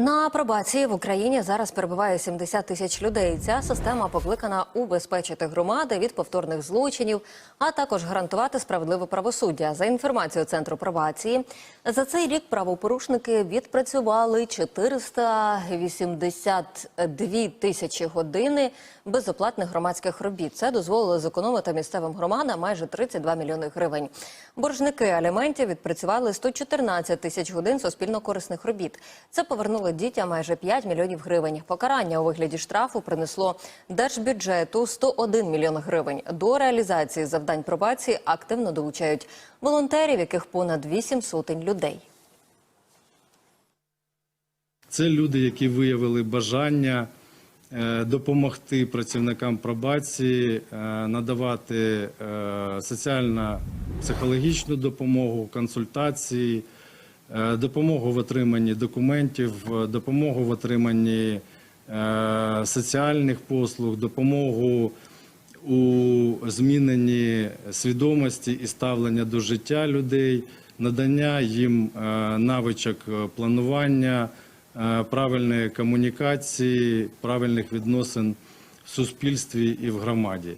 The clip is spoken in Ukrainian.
На пробації в Україні зараз перебуває 70 тисяч людей. Ця система покликана убезпечити громади від повторних злочинів, а також гарантувати справедливе правосуддя. За інформацією центру пробації, за цей рік правопорушники відпрацювали 482 тисячі години безоплатних громадських робіт. Це дозволило зекономити місцевим громадам майже 32 мільйони гривень. Боржники аліментів відпрацювали 114 тисяч годин суспільно-корисних робіт. Це повернуло дітям майже 5 мільйонів гривень. Покарання у вигляді штрафу принесло держбюджету 101 мільйон гривень. До реалізації завдань пробації активно долучають волонтерів, яких понад 8 сотень людей. Це люди, які виявили бажання е, допомогти працівникам пробації, е, надавати е, соціально-психологічну допомогу, консультації, допомогу в отриманні документів, е, допомогу в отриманні е, соціальних послуг, допомогу у зміненні свідомості і ставлення до життя людей, надання їм е, навичок е, планування, е, правильної комунікації, правильних відносин в суспільстві і в громаді.